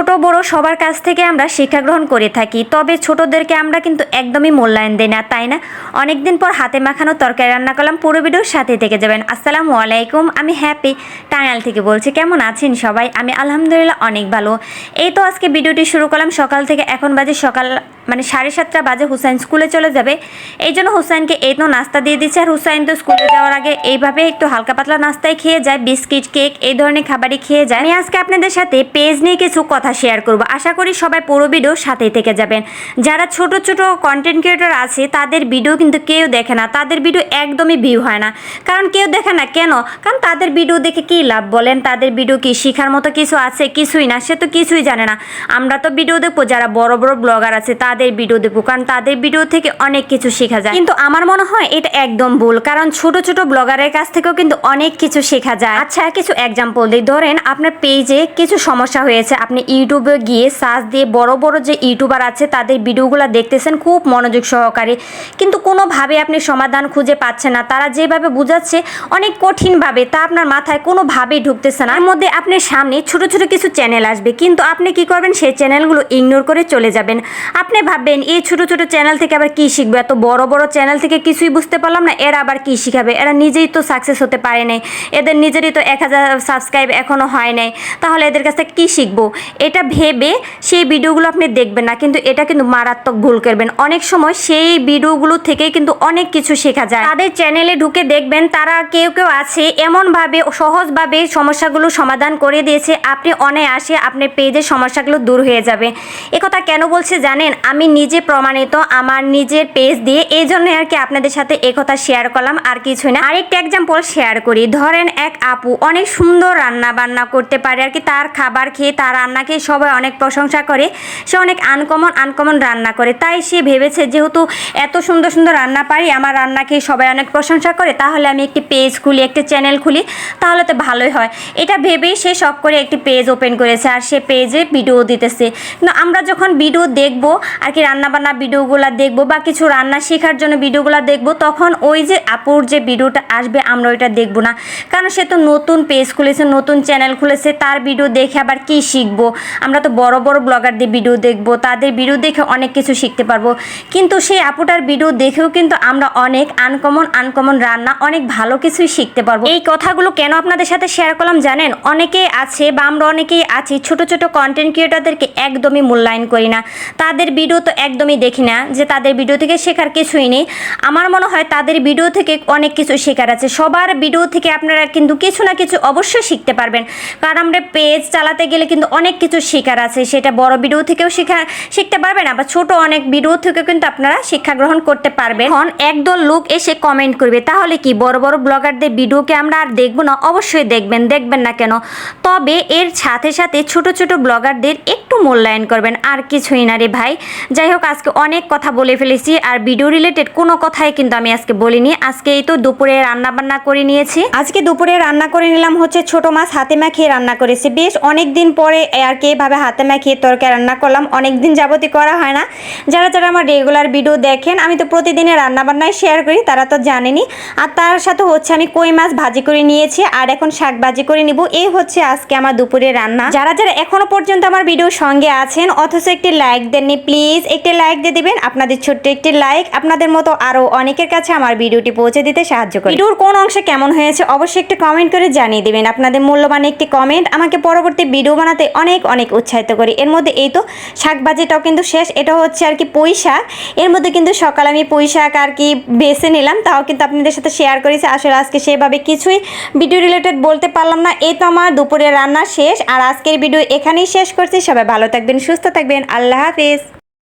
ছোট, বড় সবার কাছ থেকে আমরা শিক্ষা গ্রহণ করে থাকি। তবে ছোটদেরকে আমরা কিন্তু একদমই মূল্যায়ন দিই না, তাই না? অনেকদিন পর হাতে মাখানো তরকারি রান্না করলাম, পুরো ভিডিওর সাথে থেকে যাবেন। আসসালামু আলাইকুম, আমি হ্যাপি টাঙ্গাইল থেকে বলছি, কেমন আছেন সবাই? আমি আলহামদুলিল্লাহ অনেক ভালো। এই তো আজকে ভিডিওটি শুরু করলাম, সকাল থেকে এখন বাজে সকাল মানে সাড়ে সাতটা বাজে হুসাইন স্কুলে চলে যাবে। এই জন্য হুসাইনকে এই তো নাস্তা দিয়ে দিচ্ছে। আর হুসাইন তো স্কুলে যাওয়ার আগে এইভাবে একটু হালকা পাতলা নাস্তায় খেয়ে যায়, বিস্কিট, কেক, এই ধরনের খাবারই খেয়ে যায়। আমি আজকে আপনাদের সাথে পেজ নিয়ে কিছু কথা শেয়ার করব। আশা করি সবাই পুরো ভিডিও সাথেই থেকে যাবেন। যারা ছোট ছোট কন্টেন্ট ক্রিয়েটর আছে, তাদের ভিডিও কিন্তু কেউ দেখে না। তাদের ভিডিও একদমই ভিউ হয় না। কারণ কেউ দেখে না। কেন? কারণ তাদের ভিডিও দেখে কি লাভ বলেন? তাদের ভিডিও কি শেখার মতো কিছু আছে? কিছুই না। সে তো কিছুই জানে না। আমরা তো ভিডিও দেখব। যারা বড় বড় ব্লগার আছে, তাদের ভিডিও দেখব কারণ তাদের ভিডিও থেকে অনেক কিছু শেখা যায়। কিন্তু আমার মনে হয় এটা একদম ভুল, কারণ ছোট ছোট ব্লগারের কাছ থেকেও কিন্তু অনেক কিছু শেখা যায়। আচ্ছা কিছু এক্সাম্পল দিই। ধরেন, আপনার পেজে কিছু সমস্যা হয়েছে। আপনি ইউটিউবে গিয়ে সার্চ দিয়ে বড় বড় যে ইউটিউবার আছে, তাদের ভিডিওগুলো দেখতেছেন, খুব মনোযোগ সহকারে। কিন্তু কোনোভাবে আপনি সমাধান খুঁজে পাচ্ছেন না। তারা যেভাবে বুঝাচ্ছে, অনেক কঠিনভাবে, তা আপনার মাথায় কোনোভাবেই ঢুকতেছে না। এর মধ্যে আপনার সামনে ছোট ছোট কিছু চ্যানেল আসবে। কিন্তু আপনি কি করবেন? সেই চ্যানেলগুলো ইগনোর করে চলে যাবেন। আপনি ভাববেন, এই ছোট ছোট চ্যানেল থেকে আবার কি শিখবে? এত বড় বড় চ্যানেল থেকে কিছুই বুঝতে পারলাম না, এরা আবার কি শিখাবে? এরা নিজেই তো সাকসেস হতে পারে নাই। এদের নিজেরই তো এক হাজার সাবস্ক্রাইব এখনও হয় নাই। তাহলে এদের কাছ থেকে কী শিখব? এটা ভেবে সেই ভিডিওগুলো আপনি দেখবেন না, কিন্তু এটা কিন্তু মারাত্মক ভুল করবেন। অনেক সময় সেই ভিডিওগুলো থেকেই কিন্তু অনেক কিছু শেখা যায়। তাদের চ্যানেলে ঢুকে দেখবেন, তারা কেউ কেউ আছে, এমনভাবে সহজভাবে সমস্যাগুলো সমাধান করে দিয়েছে। আপনি অনায়াসে আপনার পেজের সমস্যাগুলো দূর হয়ে যাবে। একথা কেন বলছে জানেন? আমি নিজে প্রমাণিত আমার নিজের পেজ দিয়ে। এই জন্য আর কি আপনাদের সাথে একথা শেয়ার করলাম, আর কিছু না। আরেকটা এক্সাম্পল শেয়ার করি। ধরেন এক আপু অনেক সুন্দর রান্না বান্না করতে পারে আর কি, তার খাবার খেয়ে, তার রান্না খেয়ে সবাই অনেক প্রশংসা করে। সে অনেক আনকমন আনকমন রান্না করে। তাই সে ভেবেছে যেহেতু এত সুন্দর সুন্দর রান্না পারি, আমার রান্না খেয়ে সবাই অনেক প্রশংসা করে, তাহলে আমি একটি পেজ খুলি, একটি চ্যানেল খুলি, তাহলে তো ভালোই হয়। এটা ভেবেই সে শখ করে একটি পেজ ওপেন করেছে, আর সে পেজে ভিডিও দিতেছে। কিন্তু আমরা যখন ভিডিও দেখব আর কি রান্নাবান্না ভিডিওগুলো দেখব বা কিছু রান্না শেখার জন্য ভিডিওগুলো দেখব, তখন ওই যে আপুর যে ভিডিওটা আসবে, আমরা ওইটা দেখব না। কারণ সে তো নতুন পেজ খুলেছে, নতুন চ্যানেল খুলেছে, তার ভিডিও দেখে আবার কি শিখব? আমরা তো বড় বড় ব্লগারদের ভিডিও দেখব, তাদের ভিডিও দেখে অনেক কিছু শিখতে পারব। কিন্তু সেই আপুটার ভিডিও দেখেও কিন্তু আমরা অনেক আনকমন আনকমন রান্না, অনেক ভালো কিছুই শিখতে পারব। এই কথাগুলো কেন আপনাদের সাথে শেয়ার করলাম জানেন? অনেকেই আছে বা আমরা অনেকেই আছি, ছোট ছোট কন্টেন্ট ক্রিয়েটারদেরকে একদমই মূল্যায়ন করি না। তাদের ভিডিও তো একদমই দেখি না, যে তাদের ভিডিও থেকে শেখার কিছুই নেই। আমার মনে হয় তাদের ভিডিও থেকে অনেক কিছু শেখার আছে। সবার ভিডিও থেকে আপনারা কিন্তু কিছু না কিছু অবশ্যই শিখতে পারবেন। কারণ আমরা পেজ চালাতে গেলে কিন্তু অনেক কিছু শেখার আছে। সেটা বড় ভিডিও থেকেও শেখা, শিখতে পারবেন আবার ছোট অনেক ভিডিও থেকেও কিন্তু আপনারা শিক্ষা গ্রহণ করতে পারবেন। এখন একদল লোক এসে কমেন্ট করবে, তাহলে কি বড় বড় ব্লগারদের ভিডিওকে আমরা আর দেখব না? অবশ্যই দেখবেন দেখবেন না কেন? তবে এর সাথে সাথে ছোট ছোট ব্লগারদের একটু মূল্যায়ন করবেন। আর কিছুই না রে ভাই। যাই হোক, আজকে অনেক কথা বলে ফেলেছি আর ভিডিও রিলেটেড কোনো কথাই কিন্তু আমি আজকে বলিনি। আজকে এই তো দুপুরে রান্না বান্না করে নিয়েছি। আজকে দুপুরে রান্না করে নিলাম হচ্ছে ছোট মাছ, হাতে মাখিয়ে রান্না করেছি। বেশ অনেক দিন পরে আর কি এভাবে হাতে মাখিয়ে তরকারি রান্না করলাম। অনেক দিন যাবতই করা হয় না। যারা যারা আমার রেগুলার ভিডিও দেখেন, আমি তো প্রতিদিনের রান্না বান্নায় শেয়ার করি, তারা তো জানেনি আর তার সাথে হচ্ছে আমি কই মাছ ভাজি করে নিয়েছি আর এখন শাক ভাজি করে নিব। এই হচ্ছে আজকে আমার দুপুরের রান্না। যারা যারা এখনও পর্যন্ত আমার ভিডিওর সঙ্গে আছেন, অথচ একটি লাইক দেননি প্লিজ একটি লাইক দিয়ে দিবেন। আপনাদের ছোট্ট একটি লাইক আপনাদের মতো আরও অনেকের কাছে আমার ভিডিওটি পৌঁছে দিতে সাহায্য করে ভিডিওর কোন অংশে কেমন হয়েছে অবশ্যই একটি কমেন্ট করে জানিয়ে দিবেন। আপনাদের মূল্যবান একটি কমেন্ট আমাকে পরবর্তী ভিডিও বানাতে অনেক অনেক উৎসাহিত করে। এর মধ্যে এই তো শাক ভাজিটাও কিন্তু শেষ, এটা হচ্ছে আর কি শাক। এর মধ্যে কিন্তু সকালে আমি পুঁই শাক আর কি বেছে নিলাম, তাও কিন্তু আপনাদের সাথে শেয়ার করেছি। আসলে আজকে সেভাবে কিছুই ভিডিও রিলেটেড বলতে পারলাম না। এই তো আমার দুপুরের রান্না শেষ, আর আজকের ভিডিও এখানেই শেষ করছি। সবাই ভালো থাকবেন, সুস্থ থাকবেন। আল্লাহ হাফিজ।